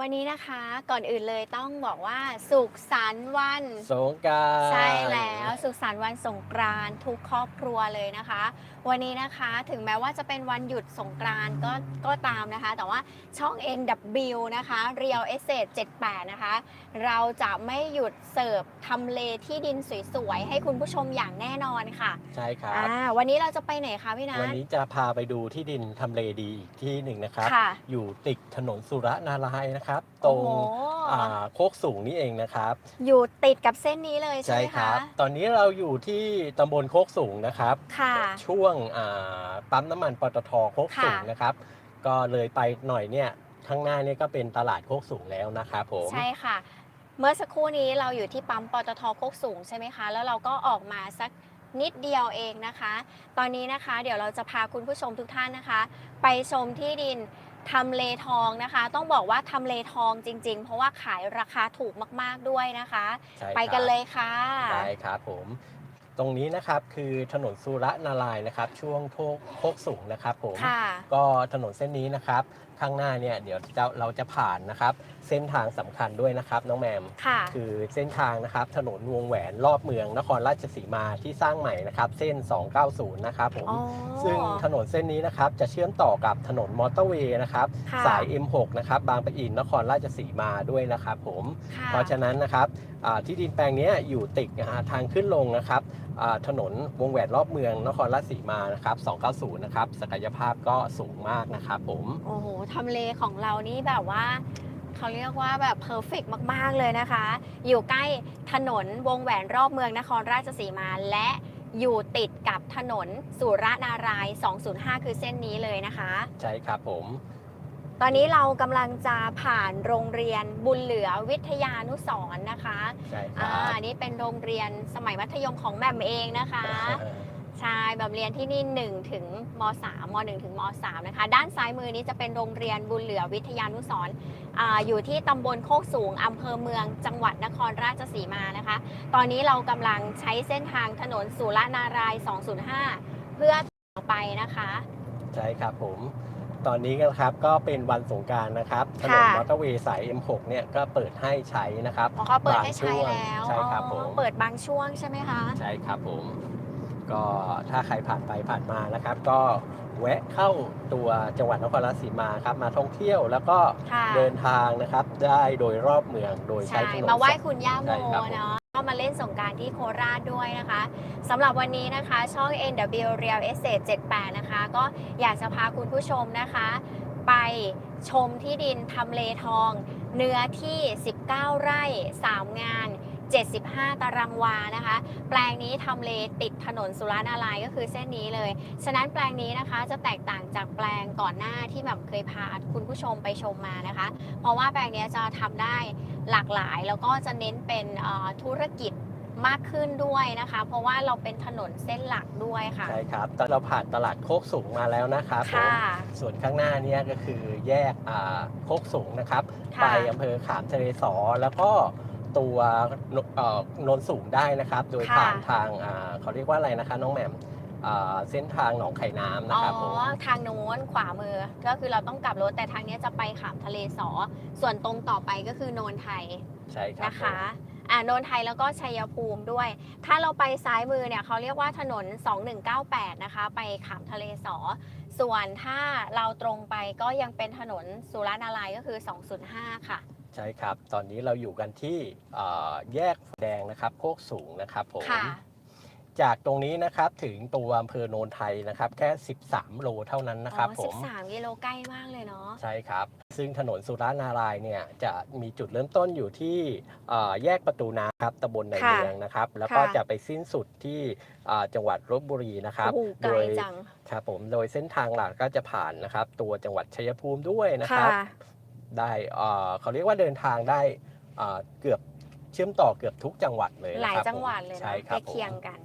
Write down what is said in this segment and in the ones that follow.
วันนี้นะคะก่อนอื่นเลยต้องบอกว่าสุขสันต์วันสงกรารใช่แล้วสุขสันต์วันสงกรานต์ทุกครอบครัวเลยนะคะ วันนี้นะคะถึงแม้ว่าจะเป็นวันหยุดสงกรานต์ก็ก็ตามนะคะ แต่ว่าช่อง NW นะคะ Real Estate 78 นะคะ เราจะไม่หยุดเสิร์ฟทำเลที่ดินสวยๆ ให้คุณผู้ชมอย่างแน่นอนค่ะใช่ครับอ่าวันนี้เราจะไปไหนคะพี่นัวันทนี้จะพาไปดูที่ดินทำเลดีอีกที่หนึ่งนะครับ ค่ะ อยู่ติดถนนสุรนารายณ์นะครับตรงโอ้โห อ่าโคกสูงนี่เองนะครับ อยู่ติดกับเส้นนี้เลยใช่ใช่ไหมครัคะ บ ตอนนี้เราอยู่ที่ตำบลโคกสูงนะครับ ค่ะ ช่วงอ่าปั๊มน้ำมันปตทโคกสูงค่ะ นะครับ ก็เลยไปหน่อยเนี่ยข้างหน้านี่ก็เป็นตลาดโคกสูงแล้วนะครับผม ใช่ค่ะ เมื่อสักครู่นี้เราอยู่ที่ปั๊มปตทโคกสูงใช่ไหมคะ แล้วเราก็ออกมาสักนิดเดียวเองนะคะ ตอนนี้นะคะ เดี๋ยวเราจะพาคุณผู้ชมทุกท่านนะคะ ไปชมที่ดิน ทำเลทองนะคะ ต้องบอกว่าทำเลทองจริง ๆ เพราะว่าขายราคาถูกมาก ๆด้วยนะคะ ใช่ครับ ไปกันเลยค่ะ ได้ครับผม ตรงนี้นะครับคือถนนสุรนารายณ์นะครับ ช่วงโคกโคกสูงนะครับผม ค่ะ ก็ถนนเส้นนี้นะครับ ข้างหน้าเนี่ยเดี๋ยวจะเราจะผ่านนะครับ เส้นทางสำคัญด้วยนะครับน้องแมม ค่ะ คือเส้นทางนะครับถนนวงแหวนรอบเมืองนครราชสีมาที่สร้างใหม่นะครับ เส้น 290 นะครับผม อ๋อ ซึ่งถนนเส้นนี้นะครับจะเชื่อมต่อกับถนนมอเตอร์เวย์นะครับ ค่ะ สาย M6 นะครับบางปะอินนครราชสีมาด้วยนะครับผม ค่ะเพราะฉะนั้นนะครับอ่าที่ดินแปลงเนี้ยอยู่ติดนะฮะทางขึ้นลงนะครับอ่าถนนวงแหวนรอบเมืองนครราชสีมานะครับ 290 นะครับ ศักยภาพก็สูงมากนะครับผม โอ้โหทำเลของเรานี่แบบว่าเขาเรียกว่าแบบเพอร์เฟกมาก ๆ เลยนะคะ อยู่ใกล้ถนนวงแหวนรอบเมืองนครราชสีมาและอยู่ติดกับถนนสุรนารายณ์205 คือเส้นนี้เลยนะคะ ใช่ครับผม ตอนนี้เรากำลังจะผ่านโรงเรียนบุญเหลือวิทยานุสรณ์นะคะ ใช่คอ่ารับอันนี้เป็นโรงเรียนสมัยมัธยมของแหม่มเองนะคะ ใช่แบบเรียนที่นี่1ถึงม3ม1ถึงม3นะคะ ด้านซ้ายมือนี้จะเป็นโรงเรียนบุญเหลือวิทยานุสรณ์อาอยู่ที่ตำบลโคกสูงอำเภอเมืองจังหวัดนครราชสีมานะคะ ตอนนี้เรากำลังใช้เส้นทางถนนสุรนารายณ์205 เพื่อต่อไปนะคะ ใช่ครับผมตอนนี้นะครับก็เป็นวันสงกรารนะครับถนนค่ะมอเตอร์เวย์สาย M6 เนี่ยก็เปิดให้ใช้นะครับอ๋อเขาเปิดให้บางใช้ช่วงแล้วใช่ครับผอ๋อมเปิดบางช่วงใช่ไหมคะ ใช่ครับผม ก็ถ้าใครผ่านไปผ่านมานะครับ ก็แวะเข้าตัวจังหวัดนครราชสีมาครับ มาท่องเที่ยวแล้วก็ค่ะเดินทางนะครับ ได้โดยรอบเมืองโดยใช้ใช่ถนนมาไหว้สยคุณย่าโมใช่ครับผมเนาะก็มาเล่นสงกรารที่โคราชด้วยนะคะสำหรับวันนี้นะคะ ช่อง NW Real Estate 78 นะคะ ก็อยากจะพาคุณผู้ชมนะคะ ไปชมที่ดินทำเลทอง เนื้อที่ 19 ไร่ 3 งาน 75 ตารางวานะคะ แปลงนี้ทำเลติดถนนสุรานารายณ์ก็คือเส้นนี้เลย ฉะนั้นแปลงนี้นะคะจะแตกต่างจากแปลงก่อนหน้าที่แบบเคยพาคุณผู้ชมไปชมมานะคะ เพราะว่าแปลงเนี้ยจะทำได้หลากหลายแล้วก็จะเน้นเป็นเอ่อธุรกิจมากขึ้นด้วยนะคะ เพราะว่าเราเป็นถนนเส้นหลักด้วยค่ะ ใช่ครับตอนเราผ่านตลาดโคกสูงมาแล้วนะครับผมค่ะส่วนข้างหน้าเนี่ยก็คือแยกอ่าโคกสูงนะครับค่ะไปอำเภอขามทะเลสอแล้วก็ ตัวเอ่อโนนสูงได้นะครับ โดยค่ะผ่านทางอ่าเขาเรียกว่าอะไรนะคะ น้องแหม่มอ่าเส้นทางหนองไข่น้ำนะอ๋อครับผมทางโน้นขวามือก็คือเราต้องกลับรถแต่ทางเนี้ยจะไปขามทะเลสอ ส่วนตรงต่อไปก็คือโนนไทยใช่ครับนะคะผมอ่าโนนไทยแล้วก็ชัยภูมิด้วย ถ้าเราไปซ้ายมือเนี่ยเขาเรียกว่าถนน 2198 นะคะ ไปขามทะเลสอ ส่วนถ้าเราตรงไปก็ยังเป็นถนนสุรานารายณ์ก็คือ 205 ค่ะใช่ครับ ตอนนี้เราอยู่กันที่เอ่อแยกไฟแดงนะครับโคกสูงนะครับผม ค่ะ จากตรงนี้นะครับถึงตัวอำเภอโนนไทยนะครับ แค่ 13 โลเท่านั้นนะครับอ๋อผม13กิโลใกล้มากเลยเนาะ ใช่ครับ ซึ่งถนนสุรานารายณ์เนี่ยจะมีจุดเริ่มต้นอยู่ที่เอ่อแยกประตูน้ำครับตำบลในค่ะเมืองนะครับ แล้วก็ค่ะ จะไปสิ้นสุดที่อ่าจังหวัดลบบุรีนะครับ โอ้โหไกโดลยจัง ครับผม โดยเส้นทางหลักก็จะผ่านนะครับ ตัวจังหวัดชัยภูมิด้วยนะคค่ะรับ ได้เอ่อเขาเรียกว่าเดินทางได้อ่าเกือบเชื่อมต่อเกือบทุกจังหวัดเลยหนะลายครับจังหวัดผมเลยใช่เนาะครัใกล้บผมเคียงกัน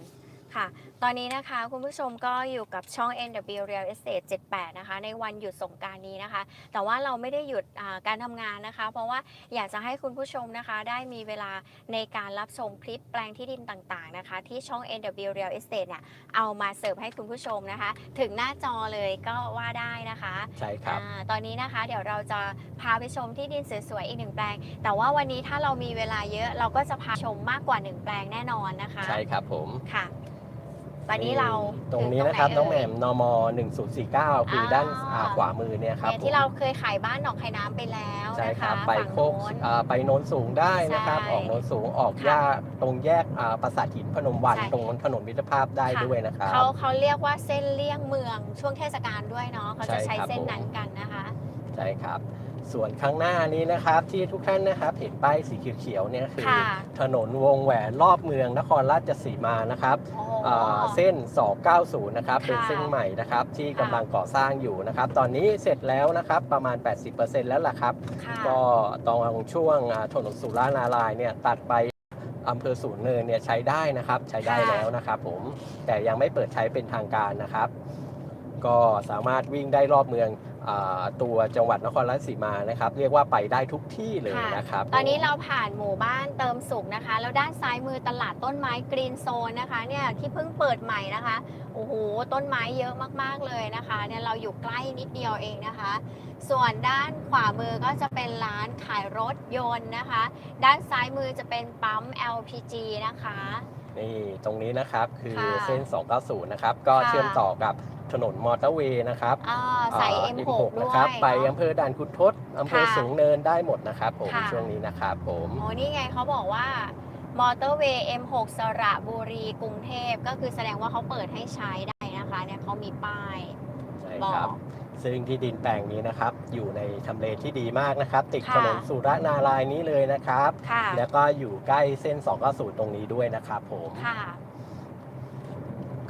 ค่ะ ตอนนี้นะคะคุณผู้ชมก็อยู่กับช่อง NW Real Estate 78 นะคะ ในวันหยุดสงกรารนี้นะคะ แต่ว่าเราไม่ได้หยุดอ่าการทำงานนะคะ เพราะว่าอยากจะให้คุณผู้ชมนะคะ ได้มีเวลาในการรับชมคลิปแปลงที่ดินต่างๆนะคะ ที่ช่อง NW Real Estate เนี่ยเอามาเสิร์ฟให้คุณผู้ชมนะคะ ถึงหน้าจอเลยก็ว่าได้นะคะใช่ครับ อาตอนนี้นะคะเดี๋ยวเราจะพาไปชมที่ดินสวยๆอีกหนึ่งแปลง แต่ว่าวันนี้ถ้าเรามีเวลาเยอะเราก็จะพาชมมากกว่าหนึ่งแปลงแน่นอนนะคะ ใช่ครับผม ค่ะ ตอนนี้เราตรงนี้นะครับถึน้องตแหไหม่มนม1049 คือด้านอ่าอ่าขวามือเนี่ยครับเนี่ยที่ผมเราเคยขายบ้านหนองไข่น้ำไปแล้วใช่นะครัคะบไปฝั่งโคกโน้นอ่าไปโน้นสูงได้นะครับใช่ออกโน้นสูงออกค่ะย่าตรงแยกอ่าปราสาทหินพนมวันใช่ตรงถนนมิตรภาพได้ค่ะด้วยนะครับเขาเขาเรียกว่าเส้นเลี่ยงเมืองช่วงเทศกาลด้วยเนาะเขาจะใช่ใช้ครับเส้นผมนั้นกันนะคะ ใช่ครับ ส่วนข้างหน้านี้นะครับที่ทุกท่านนะครับเห็นป้ายสีเขียวๆเนี่ยคือ ค่ะถนนวงแหวนรอบเมืองนครราชสีมานะครับโอ้อ่าเส้น 290 นะครับเป็นค่ะเส้นใหม่นะครับ ที่ค่ะ กำลังก่อสร้างอยู่นะครับ ตอนนี้เสร็จแล้วนะครับประมาณ 80%แล้วล่ะครับ ค่ะก็ตรงช่วงอ่าถนนสุรานารายณ์เนี่ยตัดไปอำเภอสูนเนินเนี่ยใช้ได้นะครับ ใช้ได้ค่ะแล้วนะครับผมแต่ยังไม่เปิดใช้เป็นทางการนะครับ ก็สามารถวิ่งได้รอบเมืองอาตัวจังหวัดนครราชสีมานะครับ เรียกว่าไปได้ทุกที่เลยค่ะนะครับ ตอนนี้ผมเราผ่านหมู่บ้านเติมสุขนะคะ แล้วด้านซ้ายมือตลาดต้นไม้กรีนโซนนะคะเนี่ยที่เพิ่งเปิดใหม่นะคะ โอ้โห ต้นไม้เยอะมากๆเลยนะคะเนี่ยเราอยู่ใกล้นิดเดียวเองนะคะ ส่วนด้านขวามือก็จะเป็นร้านขายรถยนต์นะคะ ด้านซ้ายมือจะเป็นปั๊ม LPG นะคะ นี่ตรงนี้นะครับคือค่ะเส้น 290 นะครับ ก็ค่ะ เชื่อมต่อกับถนนมอเตอร์เวย์นะครับอ่าสาย อ่า M6 ด้นะวยครับไปเนอะอำเภอด่านคุณทศอำเภอค่ะสูงเนินได้หมดนะครับผมค่ะ ช่วงนี้นะครับผม โอ้นี่ไงเขาบอกว่า มอเตอร์เวย์ M6 สระบุรีกรุงเทพก็คือแสดงว่าเขาเปิดให้ใช้ได้นะคะเนี่ยเขามีป้าย ใช่บอครับกซึ่งที่ดินแปลงนี้นะครับ อยู่ในทำเลที่ดีมากนะครับ ติดค่ะ ถนนสุรนารายณ์นี้เลยนะครับ ค่ะ แล้วก็อยู่ใกล้เส้น 290 ตรงนี้ด้วยนะครับผม ค่ะ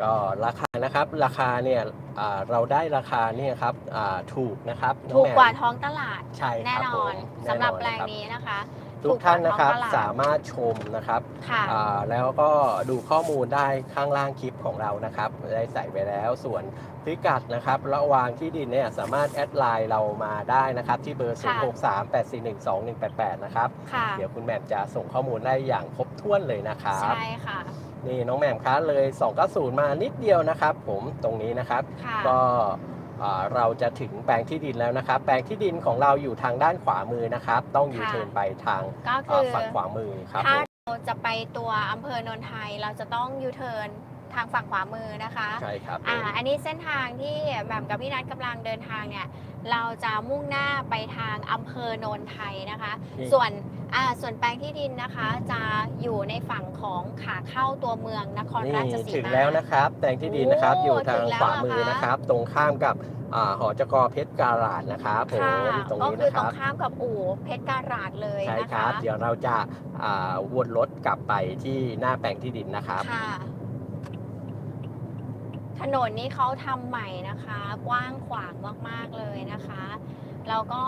ก็ราคานะครับ ราคาเนี่ยอ่าเราได้ราคาเนี่ยครับอ่าถูกนะครับน้องถูกแหม่มกว่าท้องตลาดใช่คแน่รับนผอนมสำหรับน่นแปลงคนี้นะคะ ทุกท่านนะครับถูกกว่าท้องตลาดสามารถชมนะครับค่ะ อ่าแล้วก็ดูข้อมูลได้ข้างล่างคลิปของเรานะครับได้ใส่ไปแล้วส่วนพิกัดนะครับระหวางที่ดินเนี่ยสามารถแอดไลน์เรามาได้นะครับที่เบอร์ ค่ะ 0638412188 นะครับ ค่ะ เดี๋ยวคุณแหม่มจะส่งข้อมูลได้อย่างครบถ้วนเลยนะครับ ใช่ค่ะ นี่น้องแหม่มคะเลย 290 มานิดเดียวนะครับ ผมตรงนี้นะครับ ค่ะ ก็อ่า เราจะถึงแปลงที่ดินแล้วนะครับ แปลงที่ดินของเราอยู่ทางด้านขวามือนะครับ ต้องยูค่ะเทิร์นไปทางก็คือ่าอฝั่งขวามือครับถ้าผมเราจะไปตัวอำเภอโนนไทยเราจะต้องยูเทิร์นทางฝั่งขวามือนะคะ ใช่ครับผมอ่า อันนี้เส้นทางที่แบบกับพี่นัทกำลังเดินทางเนี่ย เราจะมุ่งหน้าไปทางอำเภอโนนไทยนะคะนี่ส่วนอ่าส่วนแปลงที่ดินนะคะ จะอยู่ในฝั่งของขาเข้าตัวเมืองนครนี่ราชสีมา ถึงแล้วนะครับแปลงที่ดินนะครับโอ้อยู่ทางถึงแล้วขวามือเหรอคะ นะครับ ตรงข้ามกับอ่าหอจกเพชรการาดนะครับผมค่ะตรงก็นี้คือนะคตรรังบ ข้ามกับอู่เพชรการาดเลยใช่นะครัคะบ เดี๋ยวเราจะอ่าวนรถกลับไปที่หน้าแปลงที่ดินนะครับ ค่ะ ถนนนี้เขาทำใหม่นะคะ กว้างขวางมากๆเลยนะคะแล้วก็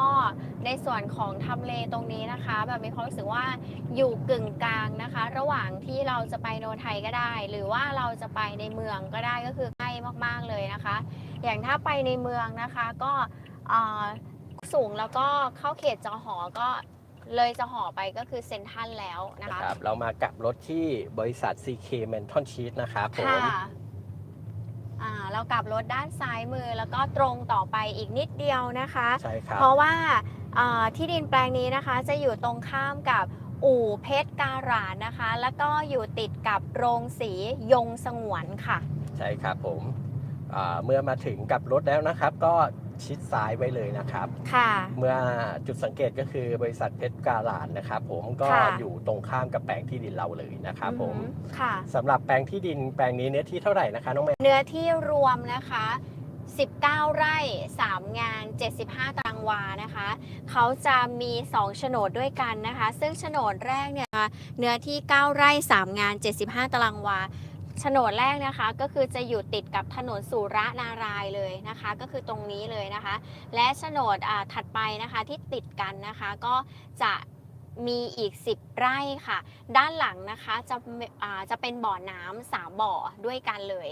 ในส่วนของทำเลตรงนี้นะคะ แบบมีความรู้สึกว่าอยู่กึ่งกลางนะคะ ระหว่างที่เราจะไปโนนไทยก็ได้ หรือว่าเราจะไปในเมืองก็ได้ก็คือใกล้มากๆเลยนะคะ อย่างถ้าไปในเมืองนะคะก็เอ่อสูงแล้วก็เข้าเขตจอหอก็เลยจอหอไปก็คือเซ็นทรัลแล้วนะนะคะครับ เรามากลับรถที่บริษัท CK Menton Sheet นะครับผมค่ะ อ่าเรากลับรถด้านซ้ายมือแล้วก็ตรงต่อไปอีกนิดเดียวนะคะ ใช่ครับเพราะว่าอ่าที่ดินแปลงนี้นะคะ จะอยู่ตรงข้ามกับอู่เพชรการาดนะคะ แล้วก็อยู่ติดกับโรงสียงสงวนค่ะ ใช่ครับผมอ่าเมื่อมาถึงกลับรถแล้วนะครับ ก็ ชิดซ้ายไว้เลยนะครับ ค่ะ เมื่อจุดสังเกตก็คือบริษัทเพชรการาดนะครับ ผมก็ค่ะอยู่ตรงข้ามกับแปลงที่ดินเราเลยนะครับผมอือหือค่ะ สำหรับแปลงที่ดินแปลงนี้เนื้อที่เท่าไหร่นะคะน้องแม่เนื้อที่รวมนะคะ 19 ไร่ 3 งาน 75 ตารางวานะคะ เขาจะมี 2 โฉนดด้วยกันนะคะ ซึ่งโฉนดแรกเนี่ยนะคะเนื้อที่ 9 ไร่ 3 งาน 75 ตารางวา โฉนดแรกนะคะก็คือจะอยู่ติดกับถนนสุรนารายเลยนะคะ ก็คือตรงนี้เลยนะคะ และโฉนดอ่าถัดไปนะคะที่ติดกันนะคะก็จะมีอีก 10 ไร่ค่ะ ด้านหลังนะคะจะอ่าจะเป็นบ่อน้ำสามบ่อด้วยกันเลย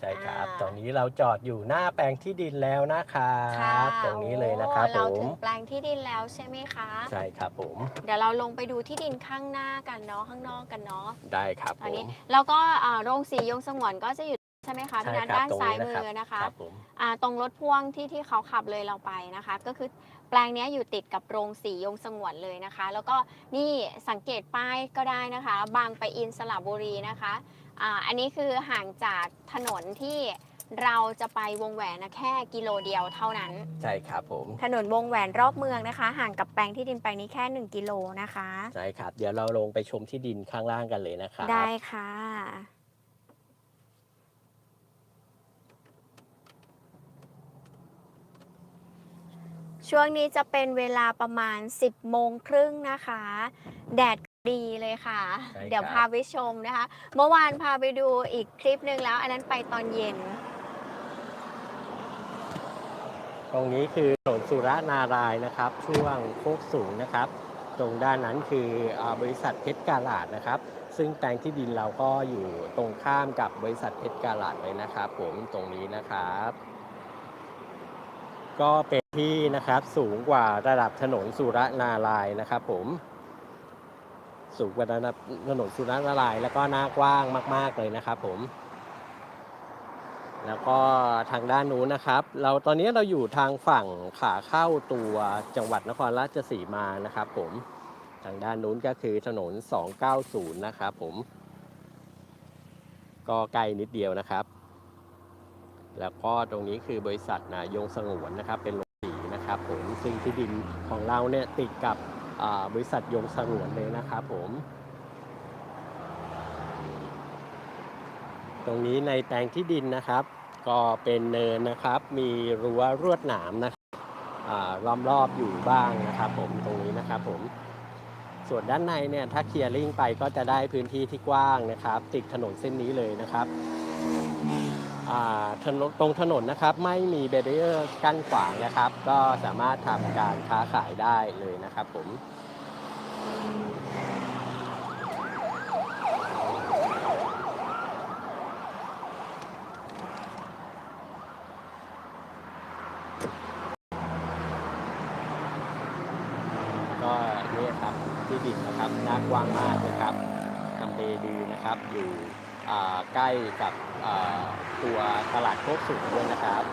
ใช่ครับ อ่า ตอนนี้เราจอดอยู่หน้าแปลงที่ดินแล้วนะครับค่ะตรงนี้เลยนะครับโอ้ผเราม ถึงแปลงที่ดินแล้วใช่ไหมคะ ใช่ครับผม เดี๋ยวเราลงไปดูที่ดินข้างหน้ากันเนาะข้างนอกกันเนาะได้ครับตอนผนี้ม แล้วก็อ่าโรงสียงสงวนก็จะอยู่ใช่ไหมคะพี่นัทใช่ครับด้านตรงซ้ายนี้มืนะครับอนะคะครับผม อ่าตรงรถพ่วงที่ที่เขาขับเลยเราไปนะคะ ก็คือแปลงเนี้ยอยู่ติดกับโรงสียงสงวนเลยนะคะ แล้วก็นี่สังเกตป้ายก็ได้นะคะ บางไปะอินสระบุรีนะคะ อ่าอันนี้คือห่างจากถนนที่เราจะไปวงแหวนนะแค่กิโลเดียวเท่านั้น ใช่ครับผมถนนวงแหวนรอบเมืองนะคะ ห่างกับแปลงที่ดินแปลงนี้แค่ 1 กิโลนะคะ ใช่ครับ เดี๋ยวเราลงไปชมที่ดินข้างล่างกันเลยนะครับได้ค่ะ ช่วงนี้จะเป็นเวลาประมาณ 10โมงครึ่งนะคะ แดด ดีเลยค่ะ ใช่ครับเดี๋ยวพาไปชมนะคะ เมื่อวานพาไปดูอีกคลิปหนึ่งแล้ว อันนั้นไปตอนเย็น ตรงนี้คือถนนสุรนารายณ์นะครับ ช่วงโคกสูงนะครับ ตรงด้านนั้นคืออาบริษัทเพชรกาลาดนะครับ ซึ่งแปลงที่ดินเราก็อยู่ตรงข้ามกับบริษัทเพชรกาลาดเลยนะครับ ผมตรงนี้นะครับ ก็เป็นที่นะครับสูงกว่าระดับถนนสุรนารายณ์นะครับ ผม สูงกว่าถนนสุรนาราย แล้วก็หน้ากว้างมาก ๆเลยนะครับผม แล้วก็ทางด้านนู้นนะครับ เราตอนนี้เราอยู่ทางฝั่งขาเข้าตัวจังหวัดนครราชสีมานะครับ ผมทางด้านนู้นก็คือถนน 290 นะครับผมก็ใกล้นิดเดียวนะครับ แล้วก็ตรงนี้คือบริษัทนายงสงวนนะครับ เป็นโรงสีนะครับผมซึ่งที่ดินของเราเนี่ยติดกับ บริษัทยงสงวนเลยนะครับผม ตรงนี้ในแปลงที่ดินนะครับ ก็เป็นเนินนะครับ มีรั้วรวดหนามนะครับล้อมรอบอยู่บ้างนะครับ ผมตรงนี้นะครับผมส่วนด้านในเนี่ยถ้าเคลียร์ลิงไปก็จะได้พื้นที่ที่กว้างนะครับ ติดถนนเส้นนี้เลยนะครับถนนตรงถนนนะครับไม่มีเบรียร์กั้นขวางนะครับ ก็สามารถทำการค้าขายได้เลยนะครับผม ก็นี่ครับที่ดินนะครับน้ากว้างมากนะครับทำเลดีนะครับอยู่ใกล้กับตัวตลาดโคกสูงด้วยนะครับ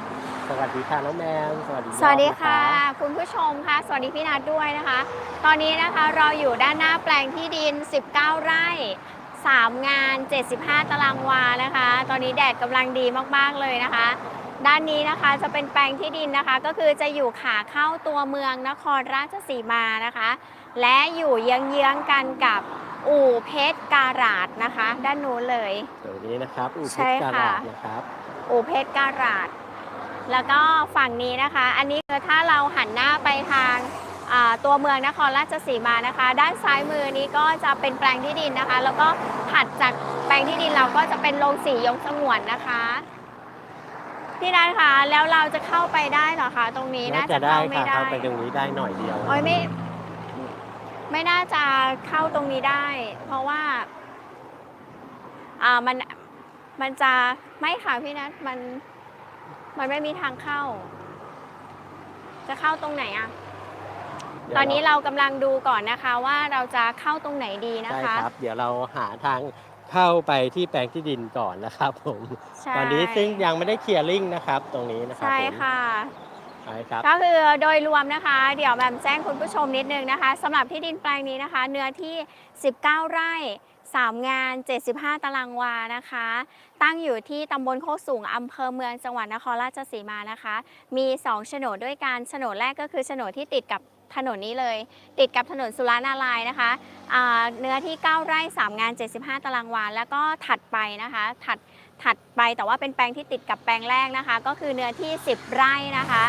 สวัสดีค่ะน้องแมนสวัสดีสวัสดีค่ะรอบนคุณผู้ชมค่ะ สวัสดีพี่นัทด้วยนะคะ ตอนนี้นะคะเราอยู่ด้านหน้าแปลงที่ดิน 19 ไร่ 3 งาน 75 ตารางวานะคะ ตอนนี้แดดกำลังดีมากๆเลยนะคะ ด้านนี้นะคะจะเป็นแปลงที่ดินนะคะ ก็คือจะอยู่ขาเข้าตัวเมืองนครราชสีมานะคะ และอยู่เยื้องๆกันกับอู่เพชรการาดนะคะ ด้านนู้นเลยเดี๋ยวนี้นะครับอู่เพใช่ชรกาค่ะลาดนะครับอู่เพชรการาด แล้วก็ฝั่งนี้นะคะ อันนี้คือถ้าเราหันหน้าไปทางอ่าตัวเมืองนครราชสีมานะคะ ด้านซ้ายมือนี้ก็จะเป็นแปลงที่ดินนะคะ แล้วก็ถัดจากแปลงที่ดินเราก็จะเป็นโรงสียงสงวนนะคะพี่นัทคะแล้วเราจะเข้าไปได้เหรอคะ ตรงนี้น่าน่าจะจะได้เข้าไม่ค่ะได้เข้าไปตรงนี้ได้หน่อยเดียวโอ้ยไม่ไม่น่าจะเข้าตรงนี้ได้ เพราะว่าอ่ามันมันจะไม่ค่ะพี่นัทมัน มันไม่มีทางเข้า จะเข้าตรงไหนอะตอนนี้เรากำลังดูก่อนนะคะว่าเราจะเข้าตรงไหนดีนะใช่คะ ครับ เดี๋ยวเราหาทางเข้าไปที่แปลงที่ดินก่อนนะครับผม ใช่ตอนนี้ซึ่งยังไม่ได้เคลียร์ลิงนะครับ ตรงนี้นะครับใช่ผมค่ะ ใช่ครับ ก็คือโดยรวมนะคะ เดี๋ยวแหมมแจ้งคุณผู้ชมนิดนึงนะคะสำหรับที่ดินแปลงนี้นะคะ เนื้อที่ 19 ไร่ 3 งาน 75 ตารางวานะคะ ตั้งอยู่ที่ตำบลโคกสูงอำเภอเมืองจังหวัดนครราชสีมานะคะ มี 2 โฉนดด้วยกัน โฉนดแรกก็คือโฉนดที่ติดกับถนนนี้เลย ติดกับถนนสุรานารายนะคะเนื้อที่ 9 ไร่ 3 งาน 75 ตารางวา แล้วก็ถัดไปนะคะ ถัด ถัดไปแต่ว่าเป็นแปลงที่ติดกับแปลงแรกนะคะ ก็คือเนื้อที่ 10 ไร่นะคะ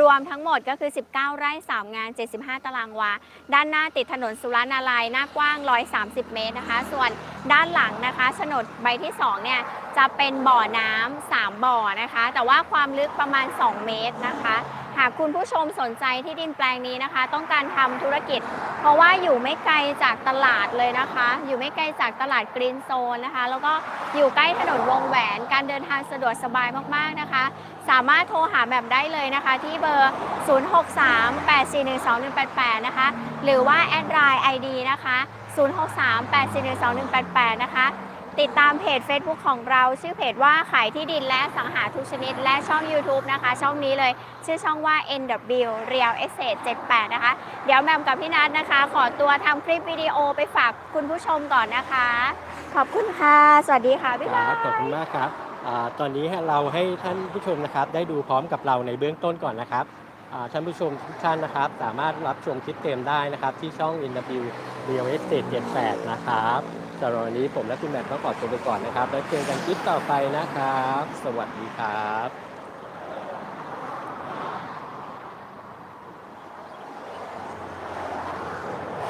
รวมทั้งหมดก็คือ 19 ไร่ 3 งาน 75 ตารางวา ด้านหน้าติดถนนสุรานารายหน้ากว้าง 130 เมตรนะคะ ส่วนด้านหลังนะคะโฉนดใบที่ 2 เนี่ย จะเป็นบ่อน้ำ3บ่อนะคะ แต่ว่าความลึกประมาณ 2 เมตรนะคะ หากคุณผู้ชมสนใจที่ดินแปลงนี้นะคะ ต้องการทำธุรกิจ เพราะว่าอยู่ไม่ไกลจากตลาดเลยนะคะ อยู่ไม่ไกลจากตลาดกรีนโซนนะคะ แล้วก็อยู่ใกล้ถนนวงแหวน การเดินทางสะดวกสบายมากๆนะคะ สามารถโทรหาแบบได้เลยนะคะ ที่เบอร์ 0638412188 นะคะ หรือว่าแอดไลน์ ID นะคะ 0638412188 นะคะ ติดตามเพจ Facebook ของเรา ชื่อเพจว่าขายที่ดินและสังหาทุกชนิด และช่อง YouTube นะคะ ช่องนี้เลย ชื่อช่องว่า NW Real Estate 78 นะคะ เดี๋ยวแมมกับพี่นัทนะคะ ขอตัวทำคลิปวิดีโอไปฝากคุณผู้ชมก่อนนะคะ ขอบคุณค่ะ สวัสดีค่ะพี่คนัรับทขอบคุณมากครับอาตอนนี้เราให้ท่านผู้ชมนะครับ ได้ดูพร้อมกับเราในเบื้องต้นก่อนนะครับอ่าท่านผู้ชมทุกท่านนะครับ สามารถรับชมคลิปเต็มได้นะครับ ที่ช่อง NW Real Estate 78 นะครับ สำหรับวันนี้ผมและคุณแมทต้องขอตัวไปก่อนนะครับ แล้วเจอกันคลิปต่อไปนะครับ สวัสดีครับ